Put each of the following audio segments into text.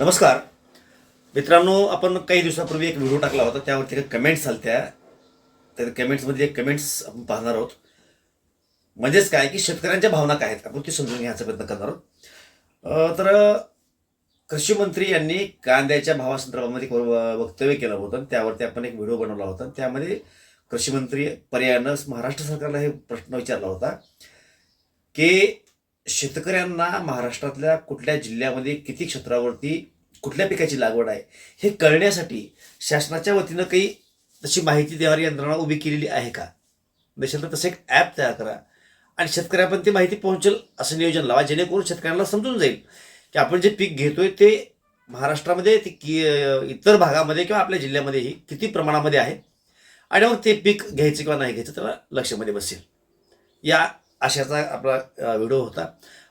नमस्कार. मित्रांनो आपण काही दिवसापूर्वी एक व्हिडिओ टाकला होता. त्यावरती काही कमेंट्स आल्या त्या कमेंट्समध्ये एक कमेंट्स आपण पाहणार आहोत. म्हणजेच काय की शेतकऱ्यांच्या भावना काय आहेत? आपण ते समजून घ्यायचा प्रयत्न करणार आहोत. तर कृषी मंत्री यांनी कांद्याच्या भावासंदर्भामध्ये एक व- वक्तव्य केलं होतं. त्यावरती आपण एक व्हिडिओ बनवला होता. त्यामध्ये कृषी मंत्री पर्यायानं महाराष्ट्र सरकारला हे प्रश्न विचारला होता की शेतकऱ्यांना महाराष्ट्रातल्या कुठल्या जिल्ह्यामध्ये किती क्षेत्रावरती कुठल्या पिकाची लागवड आहे हे कळण्यासाठी शासनाच्या वतीनं काही तशी माहिती देणारी यंत्रणा उभी केलेली आहे का? देशाला तसं एक ॲप तयार करा. आणि शेतकऱ्यापर्यंत ती माहिती पोहोचेल असं नियोजन लावा जेणेकरून शेतकऱ्यांना समजून जाईल की आपण जे पीक घेतोय ते महाराष्ट्रामध्ये ते की इतर भागामध्ये किंवा आपल्या जिल्ह्यामध्येही किती प्रमाणामध्ये आहे? आणि मग ते पीक घ्यायचं किंवा नाही घ्यायचं त्याला लक्षामध्ये बसेल. या अशाचा आपला व्हिडिओ होता.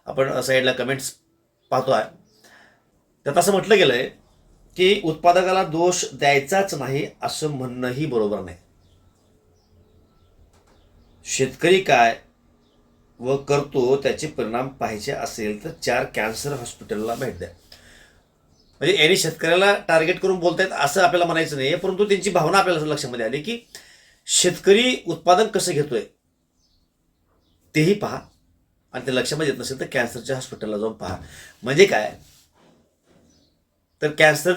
आपण साईडला कमेंट्स पाहतो आहे त्यात असं म्हटलं गेलं आहे की उत्पादकाला दोष द्यायचाच नाही असं म्हणणंही बरोबर नाही. शेतकरी काय व करतो त्याचे परिणाम पाहायचे असेल तर चार कॅन्सर हॉस्पिटलला भेट द्या. म्हणजे यांनी शेतकऱ्याला टार्गेट करून बोलतायत असं आपल्याला म्हणायचं नाही परंतु त्यांची भावना आपल्याला लक्षामध्ये आली की शेतकरी उत्पादन कसं घेतोय तेही पहा. आणि ते लक्षामध्ये येत नसेल तर कॅन्सरच्या हॉस्पिटलला जाऊन पहा. म्हणजे काय? तर कॅन्सर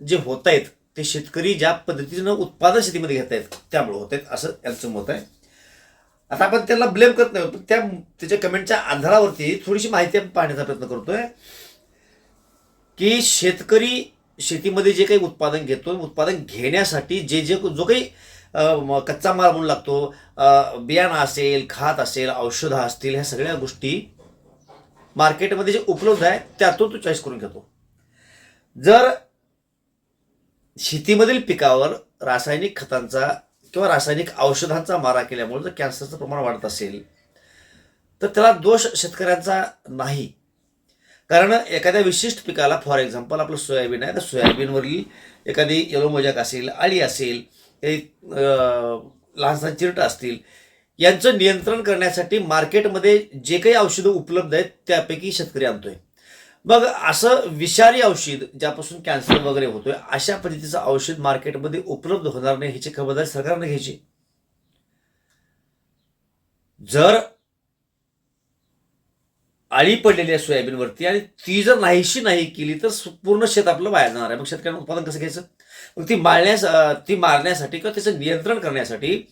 जे होत आहेत ते शेतकरी ज्या पद्धतीनं उत्पादन शेतीमध्ये घेत आहेत त्यामुळे होत आहेत असं यांचं मत आहे. आता आपण त्याला ब्लेम करत नाही पण त्या त्याच्या कमेंटच्या आधारावरती थोडीशी माहिती आपण पाहण्याचा प्रयत्न करतोय. की शेतकरी शेतीमध्ये जे काही उत्पादन घेतो उत्पादन घेण्यासाठी जे जे जो काही कच्चा माल म्हणून लागतो. बियाणं असेल खात असेल औषधं असतील ह्या सगळ्या गोष्टी मार्केटमध्ये जे उपलब्ध आहे त्यातून तो चॉईस करून घेतो. जर शेतीमधील पिकावर रासायनिक खतांचा किंवा रासायनिक औषधांचा मारा केल्यामुळे जर कॅन्सरचं प्रमाण वाढत असेल तर त्याला दोष शेतकऱ्यांचा नाही. कारण एखाद्या विशिष्ट पिकाला फॉर एक्झाम्पल आपलं सोयाबीन आहे तर सोयाबीनवरील एखादी येलो मोजाक असेल अळी असेल एक लहानसा चिरट असतील. यांचं नियंत्रण करण्यासाठी मार्केटमध्ये जे काही औषधं उपलब्ध आहेत त्यापैकी शेतकरी आणतोय. मग असं विषारी औषध ज्यापासून कॅन्सर वगैरे होतोय अशा पद्धतीचं औषध मार्केटमध्ये उपलब्ध होणार नाही ह्याची खबरदारी सरकारने घ्यायची. जर आळी पडलेली आहे सोयाबीनवरती आणि ती जर नाहीशी नाही केली तर पूर्ण शेत आपलं वाया जाणार आहे. मग शेतकऱ्यांना उत्पादन कसं घ्यायचं? मग ती मारण्यास ती मारण्यासाठी किंवा त्याचं नियंत्रण करण्यासाठी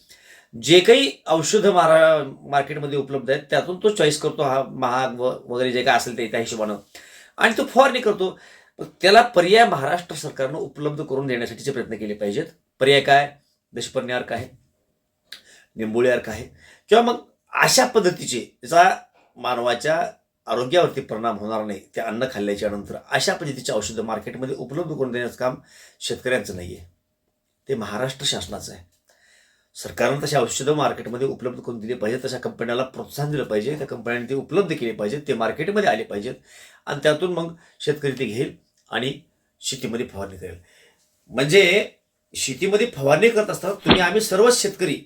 जे काही औषधं मारा मार्केटमध्ये उपलब्ध आहेत त्यातून तो चॉईस करतो हा महाग वगैरे जे काय असेल ते त्या हिशोबानं. आणि तो फवारणी करतो. त्याला पर्याय महाराष्ट्र सरकारनं उपलब्ध करून देण्यासाठीचे प्रयत्न केले पाहिजेत. पर्याय काय? दशपर्णी अर्क आहे. निंबोळी अर्क आहे. किंवा मग अशा पद्धतीचे ज्याचा मानवाच्या आरोग्यावरती परिणाम होणार नाही ते अन्न खाल्ल्याच्या नंतर अशा पद्धतीचे औषधं मार्केटमध्ये उपलब्ध करून देण्याचं काम शेतकऱ्यांचं नाही आहे ते महाराष्ट्र शासनाचं आहे. सरकारनं तशा औषधं मार्केटमध्ये उपलब्ध करून दिली पाहिजे तशा कंपन्याला प्रोत्साहन दिलं पाहिजे त्या कंपन्यांनी ते उपलब्ध केले पाहिजेत ते मार्केटमध्ये आले पाहिजेत आणि त्यातून मग शेतकरी ते घेईल आणि शेतीमध्ये फवारणी करेल. म्हणजे शेतीमध्ये फवारणी करत असताना तुम्ही आम्ही सर्वच शेतकरी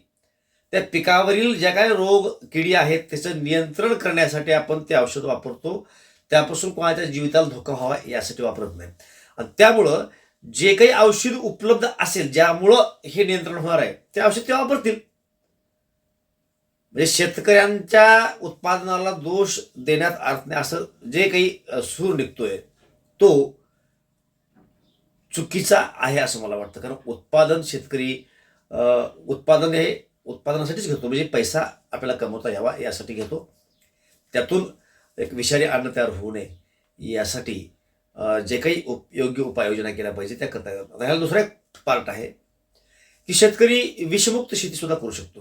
त्या पिकावरील ज्या काही रोग किडी आहेत त्याचं नियंत्रण करण्यासाठी आपण ते औषध वापरतो. त्यापासून कोणाच्या जीविताला धोका व्हावा यासाठी वापरत नाही. आणि त्यामुळं जे काही औषध उपलब्ध असेल ज्यामुळं हे नियंत्रण होणार आहे ते औषध ते वापरतील. म्हणजे शेतकऱ्यांच्या उत्पादनाला दोष देण्यात अर्थ नाही असं जे काही सूर निघतोय तो चुकीचा आहे असं मला वाटतं. कारण उत्पादन शेतकरी उत्पादन हे उत्पादनासाठीच घेतो. म्हणजे पैसा आपल्याला कमवता यावा यासाठी घेतो. त्यातून एक विषारी अन्न तयार होऊ नये यासाठी जे काही उप योग्य उपाययोजना केल्या पाहिजे त्या करता येतात. ह्याला दुसरा एक पार्ट आहे की शेतकरी विषमुक्त शेतीसुद्धा करू शकतो.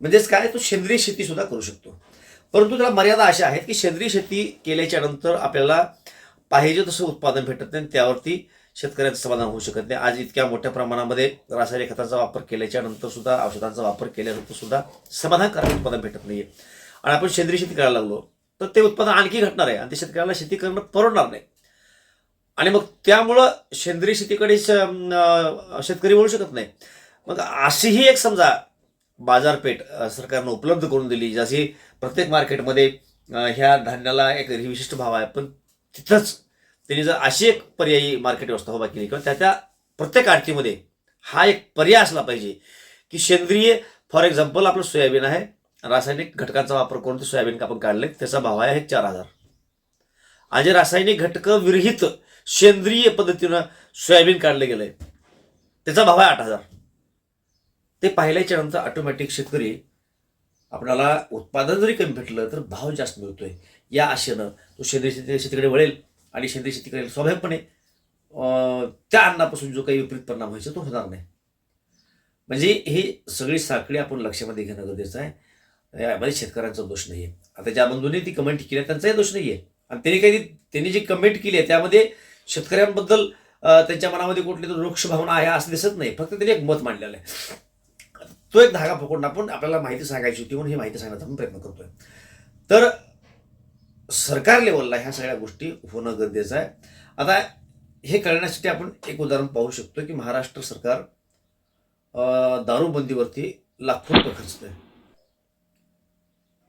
म्हणजेच काय? तो सेंद्रिय शेतीसुद्धा करू शकतो. परंतु त्याला मर्यादा अशा आहेत की सेंद्रिय शेती केल्याच्यानंतर आपल्याला पाहिजे तसं उत्पादन भेटत नाही त्यावरती शेतकऱ्यांचं समाधान होऊ शकत नाही. आज इतक्या मोठ्या प्रमाणामध्ये रासायनिक खतांचा वापर केल्याच्यानंतर सुद्धा औषधांचा वापर केल्यानंतर सुद्धा समाधानकारक उत्पादन भेटत नाहीये. आणि आपण सेंद्रिय शेती करायला लागलो तर ते उत्पादन आणखी घटणार आहे आणि ते शेतकऱ्याला शेती करणं परवडणार नाही. आणि मग त्यामुळं सेंद्रिय शेतीकडे शेतकरी वळू शकत नाही. मग अशीही एक समजा बाजारपेठ सरकारनं उपलब्ध करून दिली जशी प्रत्येक मार्केटमध्ये ह्या धान्याला एक विशिष्ट भाव आहे पण तिथंच त्यांनी जर अशी एक पर्यायी मार्केट व्यवस्था उभा केली किंवा त्या त्या प्रत्येक आरतीमध्ये हा एक पर्याय असला पाहिजे की सेंद्रिय फॉर एक्झाम्पल आपलं सोयाबीन आहे. रासायनिक घटकांचा वापर करून ते सोयाबीन आपण काढले त्याचा भाव आहे चार हजार. आणि रासायनिक घटक विरहित सेंद्रिय पद्धतीनं सोयाबीन काढलं गेलंय त्याचा भाव आहे आठ हजार. ते पाहिल्याच्या नंतर ऑटोमॅटिक शेतकरी आपल्याला उत्पादन जरी कमी भेटलं तर भाव जास्त मिळतोय. या आशेनं तो सेंद्रिय शेतीकडे वळेल आणि सेंद्रिय शेती करेल स्वाभाविकपणे त्या अन्नापासून जो काही विपरीत परिणाम व्हायचा तो होणार नाही. म्हणजे हे सगळी साखळी आपण लक्षामध्ये घेणं गरजेचं आहे. यामध्ये शेतकऱ्यांचा दोष नाही आहे आता ज्या बंधूंनी ती कमेंट केली आहे त्यांचाही दोष नाही आहे आणि त्यांनी काही त्यांनी जी कमेंट केली आहे त्यामध्ये शेतकऱ्यांबद्दल त्यांच्या मनामध्ये कुठली तर वृक्ष भावना आहे असं दिसत नाही. फक्त त्यांनी एक मत मांडलेलं आहे. तो एक धागा पकडून आपण आपल्याला माहिती सांगायची होती म्हणून ही माहिती सांगण्याचा आपण प्रयत्न करतोय. तर सरकार लेवलला ह्या सगळ्या गोष्टी होणं गरजेचं आहे. आता हे करण्यासाठी आपण एक उदाहरण पाहू शकतो की महाराष्ट्र सरकार दारूबंदीवरती लाखो रुपये खर्चतंय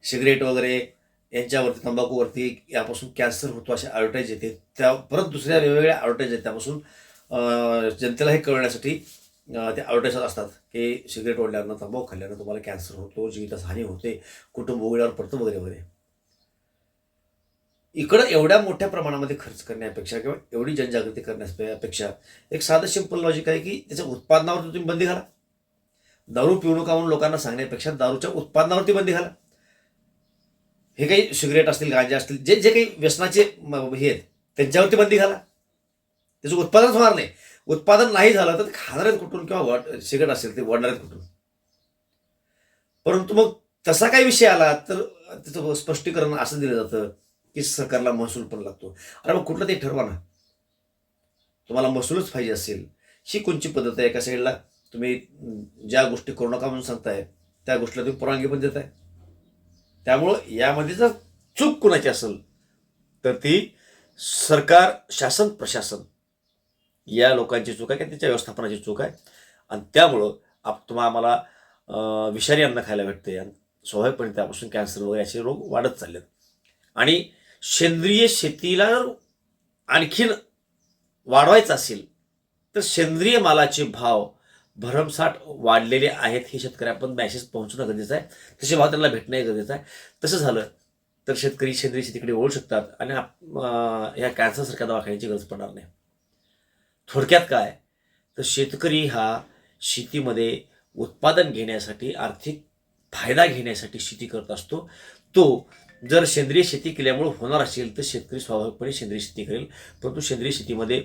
सिगरेट वगैरे यांच्यावरती तंबाखूवरती यापासून कॅन्सर होतो असे ॲडव्हर्टाईज येते. त्या परत दुसऱ्या वेगवेगळ्या ॲडव्हर्टाईज आहेत त्यापासून जनतेला हे कळण्यासाठी ते ॲडव्हर्टाईज असतात की सिगरेट ओढल्यानं तंबाखू खाल्ल्यानं तुम्हाला कॅन्सर होतो जीवितास हानी होते कुटुंब उघड्यावर पडतं वगैरे वगैरे. इकडं एवढ्या मोठ्या प्रमाणामध्ये खर्च करण्यापेक्षा किंवा एवढी जनजागृती करण्यापेक्षा एक साधं सिंपल लॉजिक आहे की त्याच्या उत्पादनावर तुम्ही बंदी घाला. दारू पिऊ नका म्हणून लोकांना सांगण्यापेक्षा दारूच्या उत्पादनावरती बंदी घाला. हे काही सिगरेट असतील गांजा असतील जे जे काही व्यसनाचे हे आहेत त्यांच्यावरती बंदी घाला. त्याचं उत्पादन होणार नाही. उत्पादन नाही झालं तर खाणाऱ्यात कुठून किंवा वाट- सिगरेट असेल ते वडणाऱ्यात कुठून. परंतु मग तसा काही विषय आला तर त्याचं स्पष्टीकरण असं दिलं जातं. की सरकारला महसूल पण लागतो. अरे मग कुठलं ते ठरवा ना. तुम्हाला महसूलच पाहिजे असेल. ही कोणची पद्धत आहे? एका साईडला तुम्ही ज्या गोष्टी करू नका म्हणून सांगताय त्या गोष्टीला तुम्ही परवानगी पण देताय. त्यामुळं यामध्ये जर चूक कुणाची असेल तर ती सरकार शासन प्रशासन. या लोकांची चूक आहे किंवा त्याच्या व्यवस्थापनाची चूक आहे. आणि त्यामुळं आप तुम्हा आम्हाला विषारी अन्न खायला भेटते आणि स्वाभाविकपणे त्यापासून कॅन्सर वगैरे असे रोग वाढत चाललेत. आणि सेंद्रिय शेतीला जर आणखीन वाढवायचं असेल तर सेंद्रिय मालाचे भाव भरमसाठ वाढलेले आहेत हे शेतकऱ्यापर्यंत मॅसेज पोहोचणं गरजेचं आहे. तसे भाव त्यांना भेटणं गरजेचं आहे. तसं झालं तर शेतकरी सेंद्रिय शेतीकडे वळू शकतात आणि आप- ह्या कॅन्सरसारख्या दवाखान्याची गरज पडणार नाही. थोडक्यात काय? तर शेतकरी हा शेतीमध्ये उत्पादन घेण्यासाठी आर्थिक फायदा घेण्यासाठी शेती करत असतो. तो जर सेंद्रिय शेती केल्यामुळे होणार असेल तर शेतकरी स्वाभाविकपणे सेंद्रिय शेती करेल. परंतु सेंद्रिय शेतीमध्ये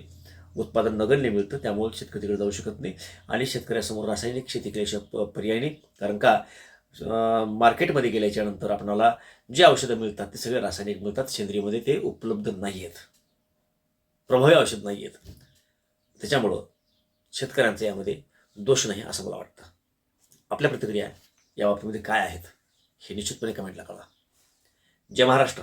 उत्पादन नगण्य मिळतं त्यामुळे शेतकरी तिकडे जाऊ शकत नाही. आणि शेतकऱ्यासमोर रासायनिक शेती केल्याशिवाय पर्याय नाही. कारण का मार्केटमध्ये गेल्याच्यानंतर आपणाला जे औषधं मिळतात ते सगळे रासायनिक मिळतात. सेंद्रियमध्ये ते उपलब्ध नाही आहेत प्रभावी औषध नाही आहेत त्याच्यामुळं शेतकऱ्यांचा यामध्ये दोष नाही असं मला वाटतं. आपल्या प्रतिक्रिया या बाबतीमध्ये काय आहेत हे निश्चितपणे कमेंटला कळवा. जय महाराष्ट्र